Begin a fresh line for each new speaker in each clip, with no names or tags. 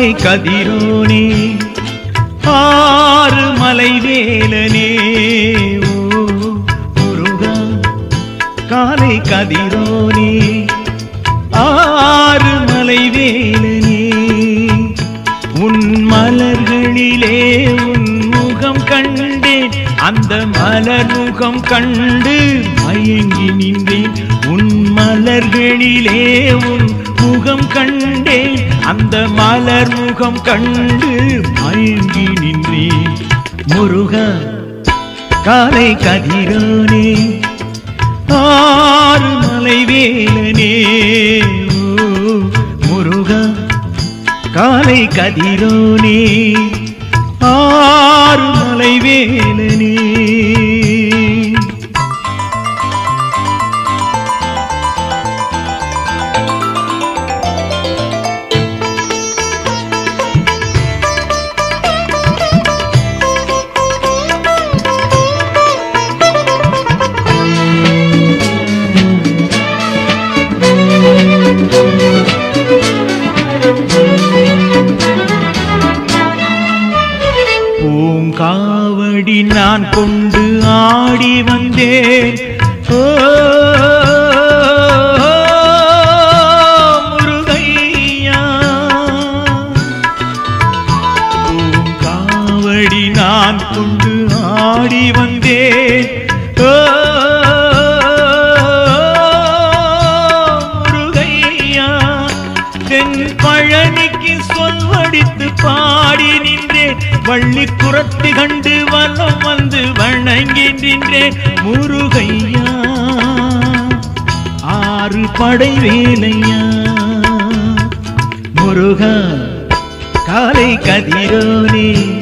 கதிரோனே ஆறு மலை வேலனே முருகா காலை கதிரோனே ஆறு மலை வேலனே உன் மலர்களிலே உன் முகம் கண்டேன் அந்த மலர் முகம் கண்டு மயங்கி நின்றேன். உன் மலர்களிலே உன் முகம் கண்டு அந்த மலர் முகம் கண்டு மயங்கி நின்றேன் முருகா காலை கதிரானே ஆறு மலை வேலனே. ஓ முருகா காலை கதிரோனே ஆறு மலை வேலனே. நான் துண்டு ஆடி வந்தேன். முருகையா தென் பழனிக்கு சொல்வடித்து பாடி நின்றேன். வள்ளி குரத்தி கண்டு வலம் வந்து வணங்கி நின்றேன். முருகையா ஆறு படை வேலையா. முருகா காலை கதிரோனே.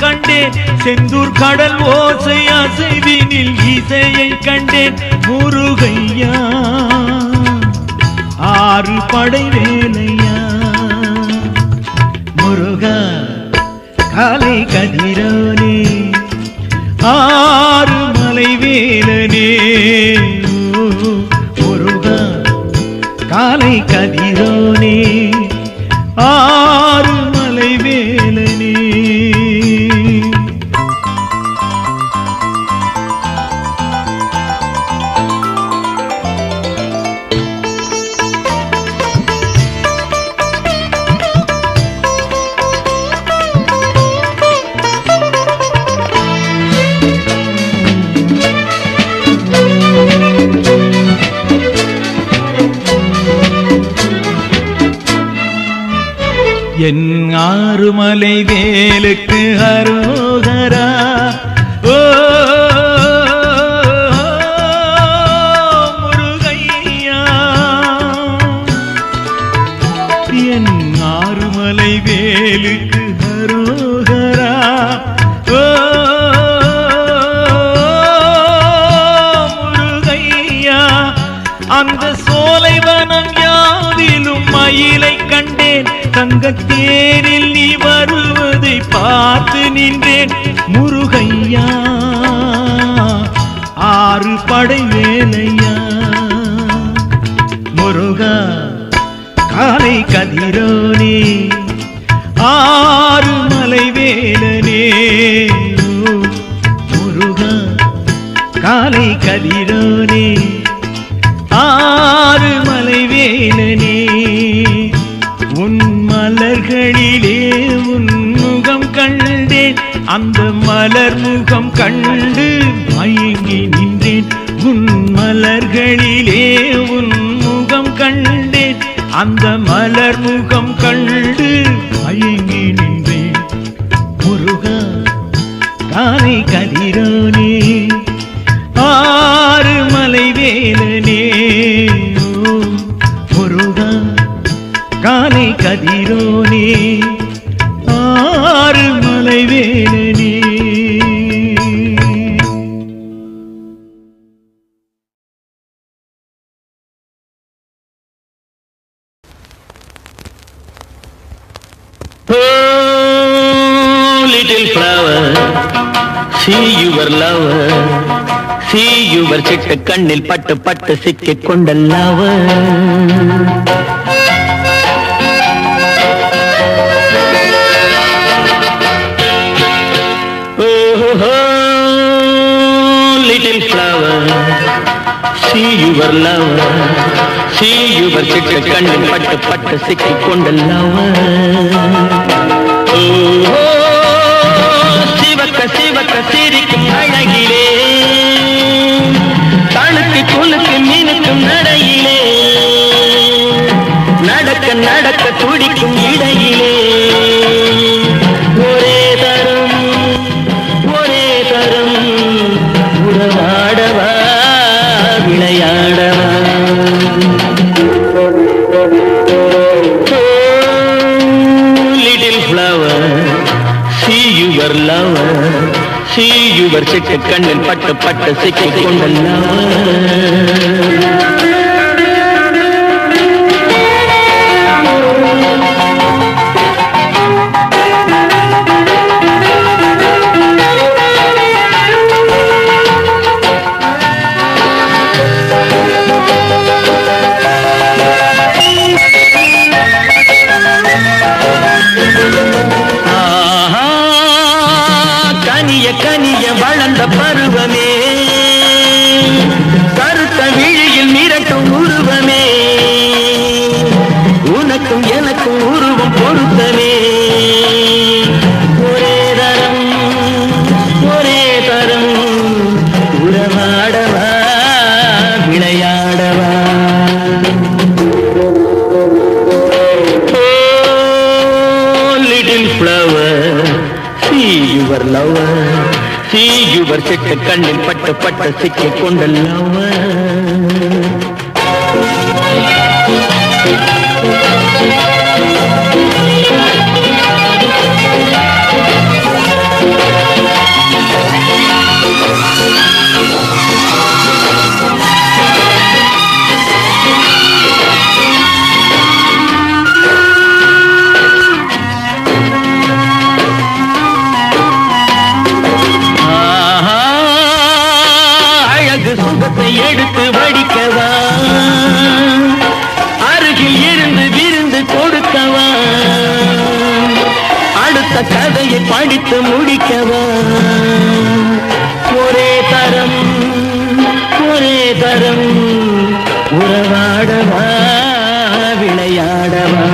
கண்டேன். செந்தூர் கடல் ஓசை அசைவினில் இசையை கண்டேன். முருகையா ஆறு படை வேலையா. முருகா காலை கதிரானே ஆறு மலை வேலனே. முருகா காலை கதிரோனே. ஆறுமலை வேலுக்கு அரோகரா. ஓ நின்றேன் முருகையா. ஆறு படை வேலையா. முருகா காலை கதிரோனே. ஆறு மலை
ஓ, முருகா காலை கதிரோனே. ஆறு மலை வேலனே. உன் மலர்களிலே அந்த மலர் முகம் கண்டு மயங்கி நின்றேன். உன் மலர்களிலே உன் முகம் கண்டேன். அந்த மலர் முகம்
see your lover, see your சிட்டு கண்ணில் பட்டு பட்டு சிக்கிக் கொண்ட lover. Oh, little flower, see your lover, see your சிட்டு கண்ணில் பட்டு பட்டு சிக்கிக் கொண்ட lover. நடக்க துடிக்கும் இடையிலே ஒரே தரம் ஒரே தரம் உறவாடவா விளையாடவா little flower see your lover see your சிட்டு கண்ணில் பட்டு பட்டு சிக்கிக் கொண்ட கனிய கனிய வளர்ந்த பரு யுவர் லவர் சீ யுவர் செட்டு கண்ணில் பட்டு பட்ட சிக்கிக் கொண்ட லவர் படித்து முடிக்கவா? ஒரே தரம் ஒரே தரம் உறவாடவா விளையாடவா?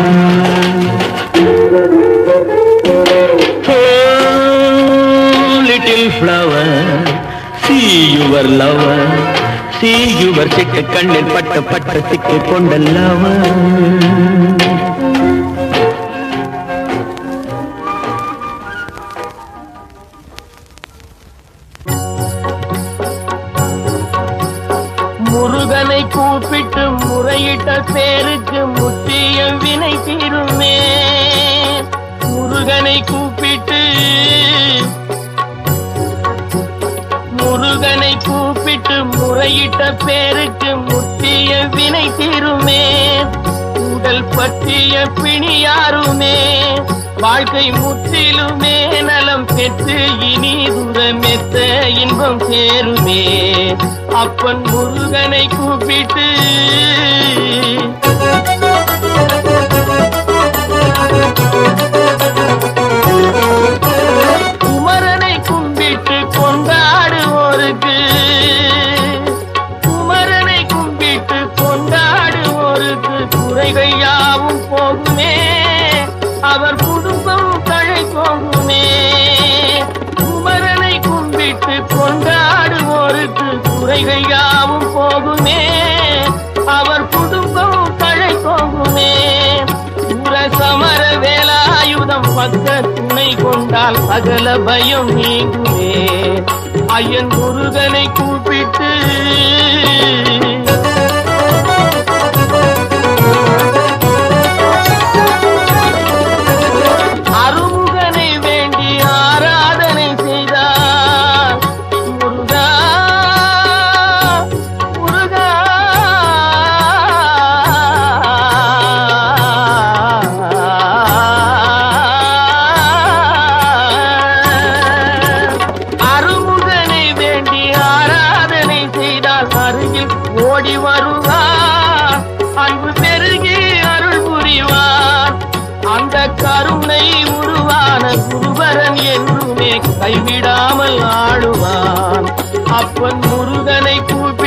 Little flower flower, your lover lover, your சிக்க கண்ணில் பட்ட பட்ட சிக்கிக் கொண்ட
பேருக்கு முற்றிய வினை தீருமே. உடல் பற்றிய பிணியாருமே வாழ்க்கை முற்றிலுமே நலம் பெற்று இனி துரமெத்த இன்பம் சேருமே. அப்பன் முருகனை கூப்பிட்டு. Thank you. குறைகள் யாவும் போகுமே. அவர் குடும்பம் தழை போகுமே. குமரனை கும்பிட்டு கொண்டாடுவோருக்கு குறைகள் யாவும் போகுமே. அவர் குடும்பம் தழை போகுமே. உர சமர வேலாயுதம் பக்க துணை கொண்டால் அகல பயம் நீங்குமே. ஐயன் முருகனை கூப்பிட்டு அப்பன் முருகனை கூப்பிட்டு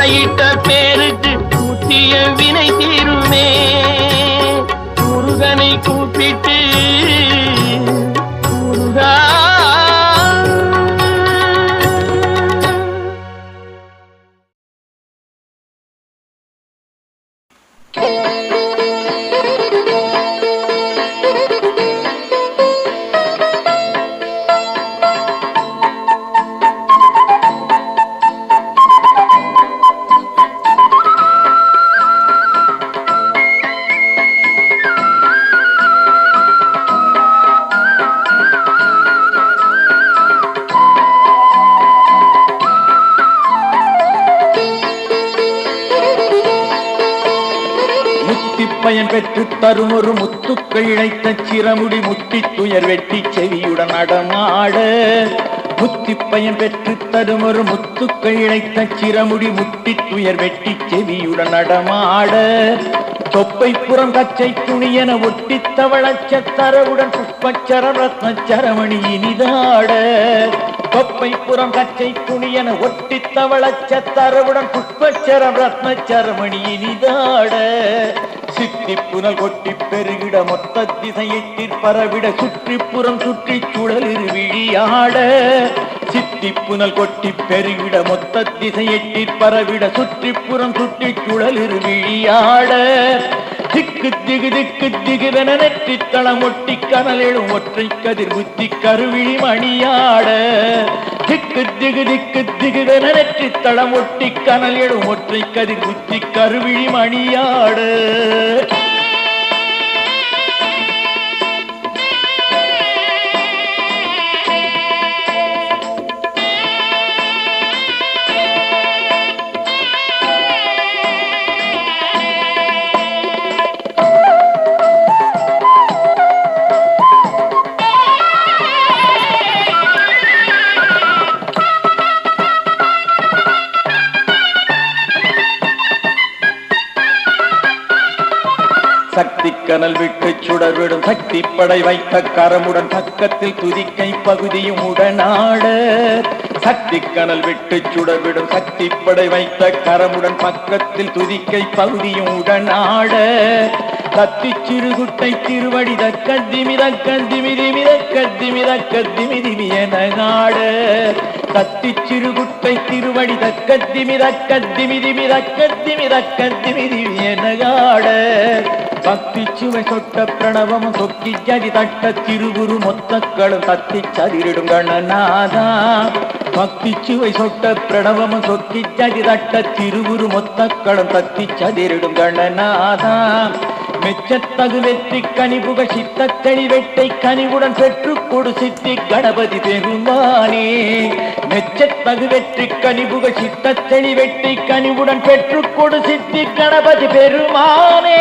முறையிட்ட பேருக்கு கூட்டிய வினை தீருமே. முருகனை கூப்பிட்டு
பெற்று தரும் ஒரு முத்துக்கள் இழைத்த சிரமுடி முத்தி துயர் வெட்டி செவியுடன் அடமாட பயன் பெற்று தரும் ஒரு முத்துக்கள் இழைத்த சிரமுடி முட்டி துயர் வெட்டி செவியுடன் அடமாட தொப்பை புறம் கச்சை துணி என ஒட்டி தவளச்ச தரவுடன் புஷ்பச்சர ரத்ன சரமணி இனிதாட தொப்பை புறம் கச்சை துணியன ஒட்டி தவளச்ச தரவுடன் புஷ்பச்சரம் ரத்ன சரமணி இனிதாட சித்தி புனல் கொட்டி பெருகிட மொத்த திசையிட்டிற் பரவிட சுற்றிப்புறம் சுற்றி சுழலிரு விழியாட சித்தி புனல் கொட்டி பெருகிட மொத்த திசையிட்டிற் பரவிட சுற்றிப்புறம் சுற்றி சுழலிரு விழியாட திக்கு திகு திக்கு திகுதன நெற்றி தளம் ஒட்டி கனலெழும் ஒற்றை கதிர் புத்தி கருவிழி மணியாட. திக்கு திகு திக்கு திகுதன நெற்றி தளம் ஒட்டி கனல் ஒற்றை கதிர் புத்தி கருவிழி மணியாட. கனல் விட்டு சுடர்விடும் சக்தி படை வைத்த கரமுடன் பக்கத்தில் துதிக்கை பகுதியும் உடனாட சக்தி கனல் விட்டு சுடவிடும் சக்தி படை வைத்த கரமுடன் பக்கத்தில் துதிக்கை பகுதியும் உடனாட கத்தி சிறுகுட்டை திருவடி தக்கத்திமி தக்கத்திமி திமி தக்கத்திமி தக்கத்திமி திமி என ஆட கத்தி சிறுகுட்டை திருவடி தக்கத்திமி தக்கத்திமி திமி தக்கத்திமி தக்கத்திமி திமி என ஆட. பக்தி சுவை சொட்ட பிரணவம் சொக்கி ஜதி தட்ட திருவுரு மொத்தக்களும் சத்தி சதிரிடும் கணநாதா பக்தி சுவை சொட்ட பிரணவம் சொத்தி சதி தட்ட திருவுரு மொத்த கடம் தத்தி சதிரிடும் கணநாதா மெச்சத்தகு வெற்றி கனிபுக சித்த தெளிவெட்டை கனிவுடன் பெற்று கொடு சித்தி கணபதி பெருமானே. மெச்சத்தகு வெற்றி கனிபுக சித்த தெளிவெட்டை கனிவுடன் பெற்று கொடு சித்தி கணபதி பெருமானே.